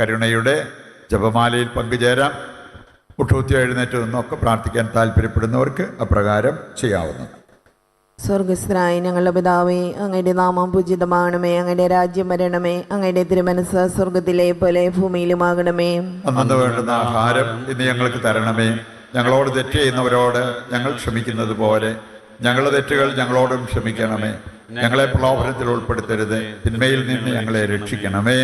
കരുണയുടെ ജപമാലയിൽ പങ്കുചേരാം. മുട്ടൂത്തി എഴുന്നേറ്റ് നിന്നൊക്കെ പ്രാർത്ഥിക്കാൻ താല്പര്യപ്പെടുന്നവർക്ക് അപ്രകാരം ചെയ്യാവുന്നതാണ് സ്വർഗസ്ഥനായ ഞങ്ങളുടെ പിതാവേ അങ്ങയുടെ നാമം പൂജിതമാകണമേ അങ്ങയുടെ രാജ്യം വരണമേ അങ്ങയുടെ തിരുമനസ് സ്വർഗത്തിലെ പോലെ ഭൂമിയിലുമാകണമേ. അന്നു വേണ്ടുന്ന ആഹാരം ഇന്ന് ഞങ്ങൾക്ക് തരണമേ. ഞങ്ങളോട് തെറ്റ് ചെയ്യുന്നവരോട് ഞങ്ങൾ ക്ഷമിക്കുന്നത് പോലെ ഞങ്ങളുടെ തെറ്റുകൾ ഞങ്ങളോടും ക്ഷമിക്കണമേ. ഞങ്ങളെ പ്രലോഭനത്തിൽ ഉൾപ്പെടുത്തരുത്. തിന്മയിൽ നിന്ന് ഞങ്ങളെ രക്ഷിക്കണമേ.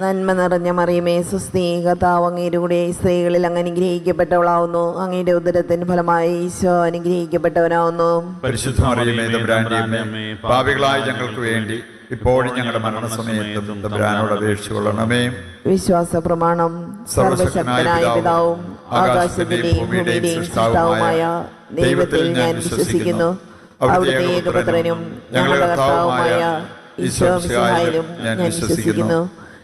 നന്മ നിറഞ്ഞ മറിയമേ സുസ്നേഹതാവ് കർത്താവ് അങ്ങയുടെ കൂടെ സ്ത്രീകളിൽ അങ്ങ് അനുഗ്രഹിക്കപ്പെട്ടവളാവുന്നു. അങ്ങയുടെ ഉദരത്തിന് ഫലമായി ഈശോ അനുഗ്രഹിക്കപ്പെട്ടവനാവുന്നു. പരിശുദ്ധ മറിയമേ തമ്പുരാന്റെ അമ്മേ പാപികളായ ഞങ്ങൾക്ക് വേണ്ടി ഇപ്പോഴും ഞങ്ങളുടെ മരണസമയത്തും തമ്പുരാനോട് അപേക്ഷിച്ചു കൊള്ളണമേ. വിശ്വാസ പ്രമാണം സർവശക്തനായ പിതാവും ആകാശത്തിന്റെയും ഭൂമിയുടെയും സൃഷ്ടാവുമായ ദൈവത്തിൽ ഞാൻ വിശ്വസിക്കുന്നു. അവിടുത്തെ ഏകപുത്രനും ഞങ്ങളുടെ കർത്താവുമായ ഈശോ ഞാൻ വിശ്വസിക്കുന്നു.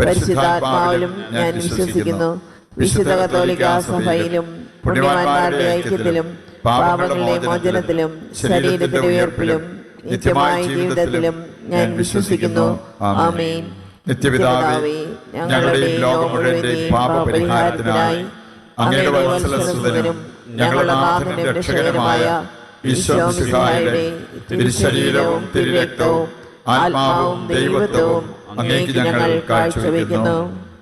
പരിശുദ്ധാത്മാവിലും ഞാൻ വിശ്വസിക്കുന്നു. വിശുദ്ധ കത്തോലിക്ക സഭയിലും പുണ്യവാന്മാരുടെ ഐക്യത്തിലും പാപങ്ങളുടെ മോചനത്തിലും ശരീരത്തിന്റെ ഉയർപ്പിലും നിത്യമായ ജീവിതത്തിലും ഞാൻ വിശ്വസിക്കുന്നു. ആമേൻ. നിത്യപിതാവേ ഞങ്ങളുടെയും ലോകം മുഴുവന്റെയും പാപപരിഹാരത്തിനായി അങ്ങയുടെ വത്സലസുതനും ഞങ്ങളുടെ രക്ഷകനുമായ തിരുശരീരവും തിരുരക്തവും ആത്മാവും ദൈവത്വവും അങ്ങേക്ക് ഞങ്ങൾ കാഴ്ചവെക്കുന്നു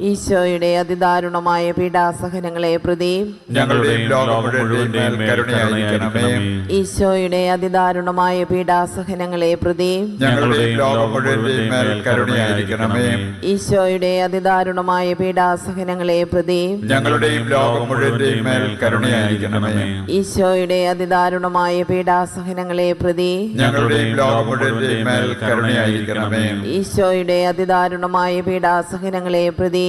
ഈശോയുടെ അതിദാരുണമായ പീഡാസഹനങ്ങളെ പ്രതി ഞങ്ങളുടെയും ലോകം മുഴുവന്റെയും കരുണയായിരിക്കണമേ. ഈശോയുടെ അതിദാരുണമായ പീഡാസഹനങ്ങളെ പ്രതി ഞങ്ങളുടെയും ലോകം മുഴുവന്റെയും കരുണയായിരിക്കണമേ. ഈശോയുടെ അതിദാരുണമായ പീഡാസഹനങ്ങളെ പ്രതി ഞങ്ങളുടെയും ലോകം മുഴുവന്റെയും കരുണയായിരിക്കണമേ. ഈശോയുടെ അതിദാരുണമായ പീഡാസഹനങ്ങളെ പ്രതി ഞങ്ങളുടെയും ലോകം മുഴുവന്റെയും കരുണയായിരിക്കണമേ. ഈശോയുടെ അതിദാരുണമായ പീഡാസഹനങ്ങളെ പ്രതി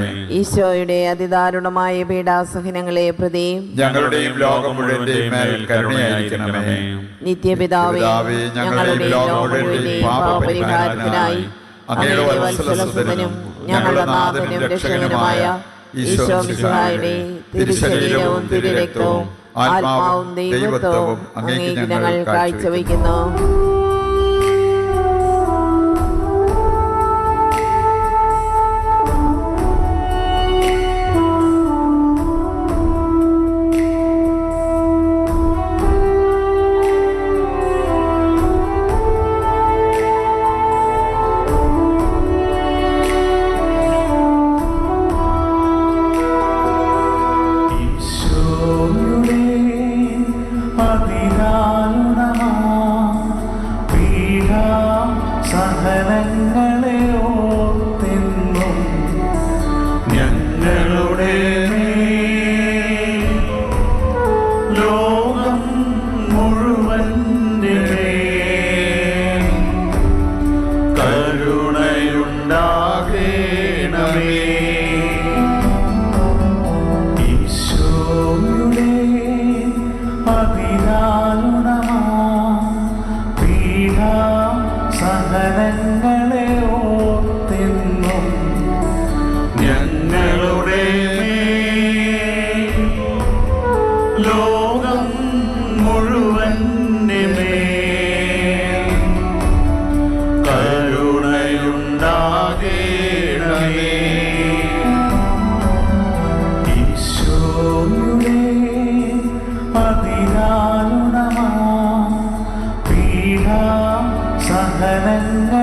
ഈശോയുടെ അതിദാരുണമായ പീഡാസഹനങ്ങളെ പ്രതി ഞങ്ങളുടെയും ലോകം മുഴുവന്റെയും മേൽ കരുണയായിരിക്കണമേ. നിത്യപിതാവേ ഞങ്ങളുടെ ഞങ്ങളുടെയും ലോകം മുഴുവന്റെയും പാപപരിഹാരത്തിനായി അങ്ങയുടെ വത്സലസുതനും ഞങ്ങളുടെ നാഥനും രക്ഷകനുമായ ഈശോ മിശിഹായുടെ തിരുശരീരവും തിരുരക്തവും ആത്മാവും ദൈവത്വവും അങ്ങേക്ക് ഞങ്ങൾ കാഴ്ചവെക്കുന്നു. Amen. Amen.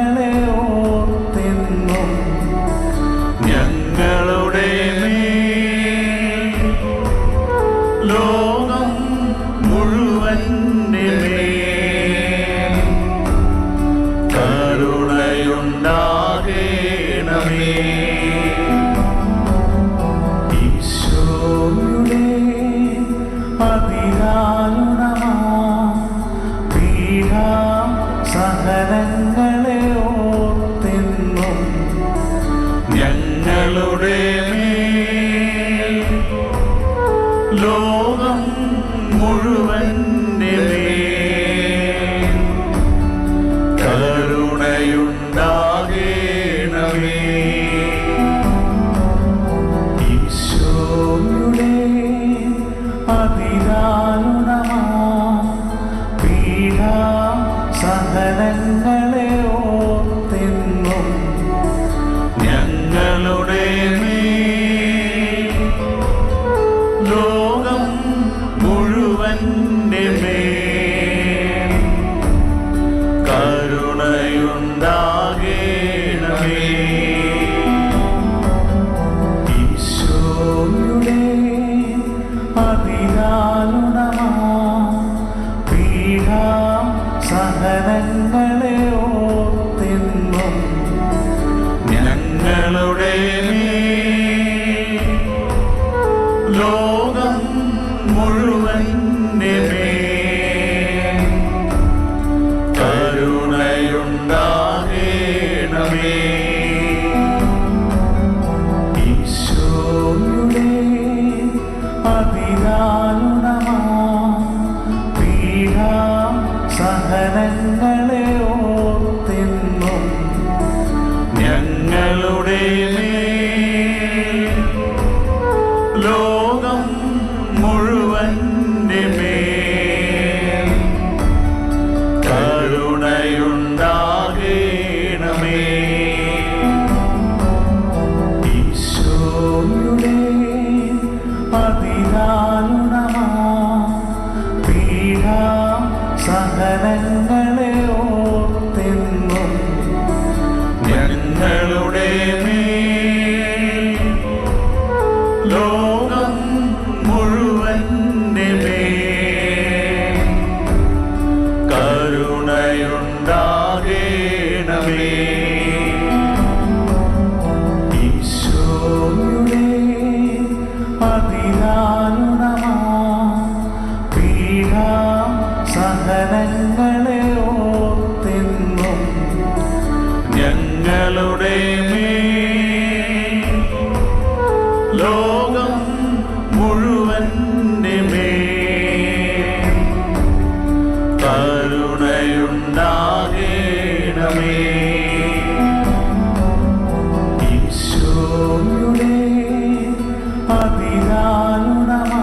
മുഴുവൻ and അതിരാലുണമാ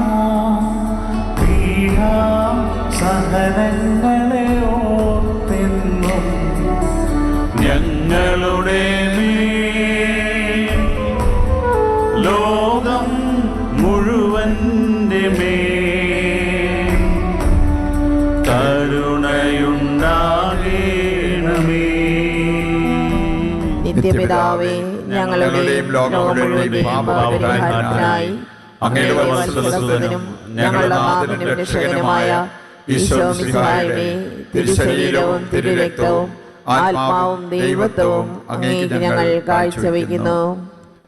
പീഡാ സഹനങ്ങളെ ഓർത്തെന്നും ലോകം മുഴുവന്റെ മേ കരുണയുണ്ടാകേണമേ. നിത്യപിതാവേ ഞങ്ങളുടെയും ലോകം ഞങ്ങളുടെ ആത്മാവും ദൈവത്വവും അങ്ങേക്ക് ഞങ്ങൾ കാഴ്ചവെക്കുന്നു.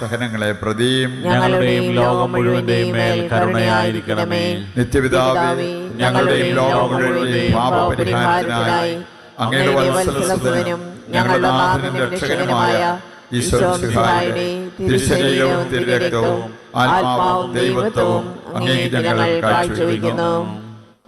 പീഡാസഹനങ്ങളെ പ്രതിയും ഞങ്ങളുടെയും ലോകം മുഴുവന്റെയും മേൽ കരുണയായിരിക്കണമേ. നിത്യപിതാവേ ഞങ്ങളുടെയും ലോകം മുഴുവന്റെയും പാപപരിഹാരത്തിനായി അങ്ങയുടെ വത്സലസുതനും ഞങ്ങളുടെ നാഥനും രക്ഷകനുമായ ഈശോ സിഹായുടെ തിരുശരീരവും തിരുരക്തവും ആത്മാവും ദൈവത്വവും അങ്ങേക്ക് ഞങ്ങൾ കാഴ്ചവെക്കുന്നു.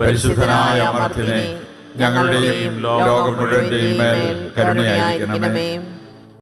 പരിശുദ്ധനായ അമർത്തിനെ ഞങ്ങളുടെയും ലോകം മുഴുവന്റെയും മേൽ കരുണയായിരിക്കണമേ.